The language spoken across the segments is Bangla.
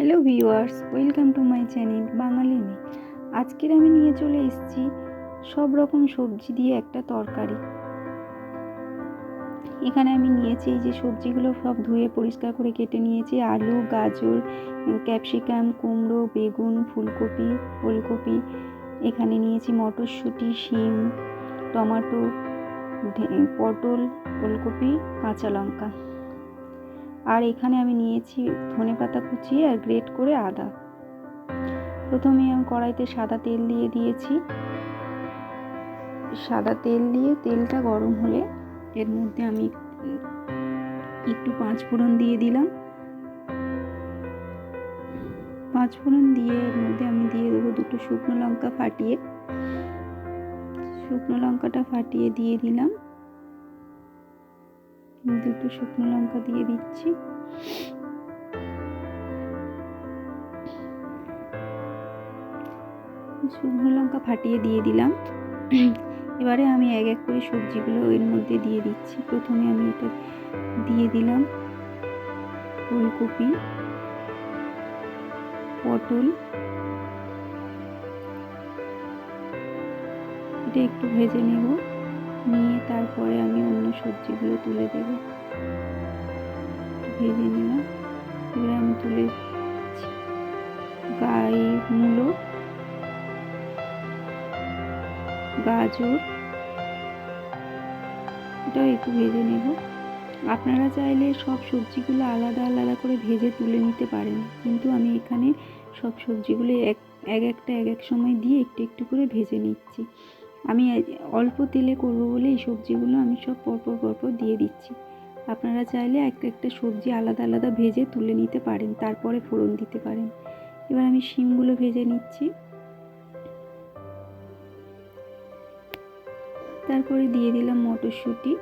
Hello viewers welcome to my channel Bangali Meye আজকের আমি নিয়ে চলে এসেছি সব রকম সবজি দিয়ে একটা তরকারি। এখানে আমি নিয়েছি যে সবজিগুলো সব ধুয়ে পরিষ্কার করে কেটে নিয়েছি, আলু, গাজর, ক্যাপসিকাম, কুমড়ো, বেগুন, ফুলকপি, ওলকপি। এখানে নিয়েছি মটরশুঁটি, শিম, টমাটো পটল, ওলকপি, কাঁচা লঙ্কা। আর এখানে আমি নিয়েছি ধনে পাতা কুচিয়ে আর গ্রেট করে আদা। প্রথমে আমি কড়াইতে সাদা তেল দিয়ে দিয়েছি। সাদা তেল দিয়ে তেলটা গরম হলে এর মধ্যে আমি একটু পাঁচ ফোড়ন দিয়ে দিলাম। পাঁচ ফোড়ন দিয়ে এর মধ্যে আমি দিয়ে দেবো দুটো শুকনো লঙ্কা ফাটিয়ে। শুকনো লঙ্কাটা ফাটিয়ে দিয়ে দিলাম। দুটো শুকনো লঙ্কা দিয়ে দিচ্ছি। শুকনো লঙ্কা ফাটিয়ে দিয়ে দিলাম। এবারে আমি এক এক করে সবজিগুলো এর মধ্যে দিয়ে দিচ্ছি। প্রথমে আমি এটা দিয়ে দিলাম ফুলকপি, পটল। এটা একটু ভেজে নেব। নিয়ে তারপরে আমি অন্য সবজিগুলো তুলে দেব। ভেজে নিলাম এবারে আমি তুলে গাই, মূলো, গাজর। এটাও একটু ভেজে নেব। আপনারা চাইলে সব সবজিগুলো আলাদা আলাদা করে ভেজে তুলে নিতে পারেন। কিন্তু আমি এখানে সব সবজিগুলো এক এক একটা, এক এক সময় দিয়ে একটু একটু করে ভেজে নিচ্ছি। আমি অল্প তেলে করব বলে এই সবজিগুলো আমি সব পরপর পরপর দিয়ে দিচ্ছি। আপনারা চাইলে একটা একটা সবজি আলাদা আলাদা ভেজে তুলে নিতে পারেন, তারপরে ফোড়ন দিতে পারেন। এবার আমি শিমগুলো ভেজে নিচ্ছি। তারপরে দিয়ে দিলাম মটরশুঁটি।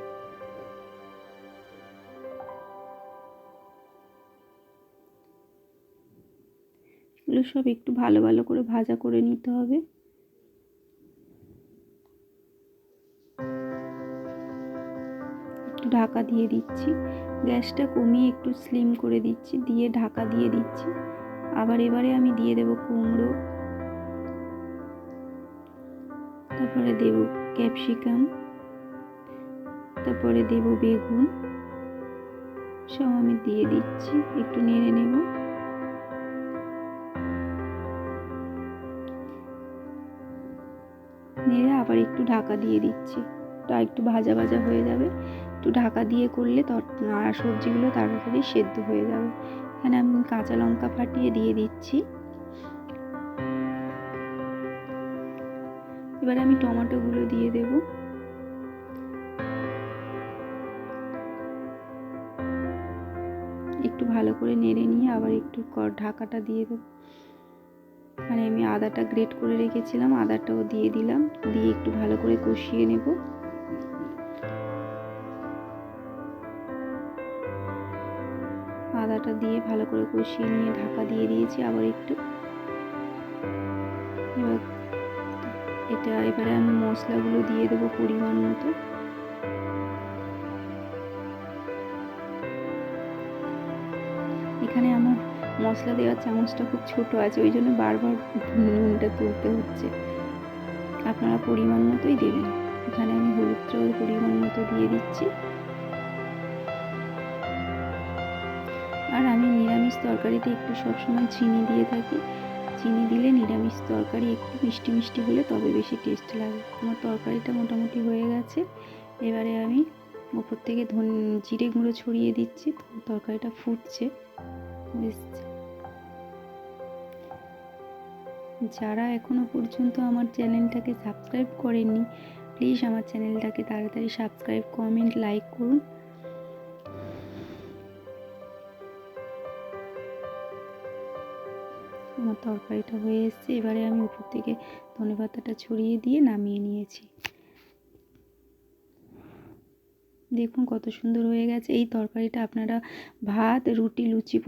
এগুলো সব একটু ভালো ভালো করে ভাজা করে নিতে হবে। একটু ঢাকা দিয়ে দিচ্ছি। গ্যাসটা কমিয়ে একটু স্লিম করে দিচ্ছি, দিয়ে ঢাকা দিয়ে দিচ্ছি। আবার এবারে আমি দিয়ে দেব কুমড়ো। তারপরে দেব ক্যাপসিকাম তারপরে দেব বেগুন। সব আমি দিয়ে দিচ্ছি, একটু নেড়ে নেব। নেড়ে আবার একটু ঢাকা দিয়ে দিচ্ছি। তা একটু ভাজা ভাজা হয়ে যাবে। একটু ঢাকা দিয়ে করলে সবজিগুলো তাড়াতাড়ি সেদ্ধ হয়ে যাবে। এখানে আমি কাঁচা লঙ্কা ফাটিয়ে দিয়ে দিচ্ছি। এবার আমি টমেটোগুলো দিয়ে দেব। একটু ভালো করে নেড়ে নিয়ে আবার একটু ঢাকাটা দিয়ে দেব। এখানে আমি আদাটা গ্রেট করে রেখেছিলাম, আদাটাও দিয়ে দিলাম। দিয়ে একটু ভালো করে কষিয়ে নেব। আদাটা দিয়ে ভালো করে কষিয়ে নিয়ে ঢাকা দিয়ে দিয়েছি আবার একটু। এবার এটা এবারে আমি মশলাগুলো দিয়ে দেবো পরিমাণ মতো। এখানে আমার মশলা দেওয়ার চামচটা খুব ছোট আছে, ওই জন্য বারবার নুনটা তুলতে হচ্ছে। আপনারা পরিমাণ মতোই দেবেন। এখানে আমি হলুদটাও পরিমাণ মতো দিয়ে দিচ্ছি। নিরামিষ তরকারিতে একটু সবসময় চিনি দিয়ে থাকি। চিনি দিলে নিরামিষ তরকারি একটু মিষ্টি মিষ্টি হলে তবে বেশি টেস্ট লাগে। আমার তরকারিটা মোটামুটি হয়ে গেছে। এবারে আমি ওপর থেকে ধন, জিরে গুঁড়ো ছড়িয়ে দিচ্ছি। তরকারিটা ফুটছে। যারা এখনও পর্যন্ত আমার চ্যানেলটাকে সাবস্ক্রাইব করেননি, প্লিজ আমার চ্যানেলটাকে তাড়াতাড়ি সাবস্ক্রাইব, কমেন্ট, লাইক করুন। আমার তরকারিটা হয়ে এসছে। এবারে আমি উপর থেকে ধনে পাতাটা ছড়িয়ে দিয়ে নামিয়ে নিয়েছি। দেখুন কত সুন্দর হয়ে গেছে। এই তরকারিটা আপনারা ভাত, রুটি, লুচি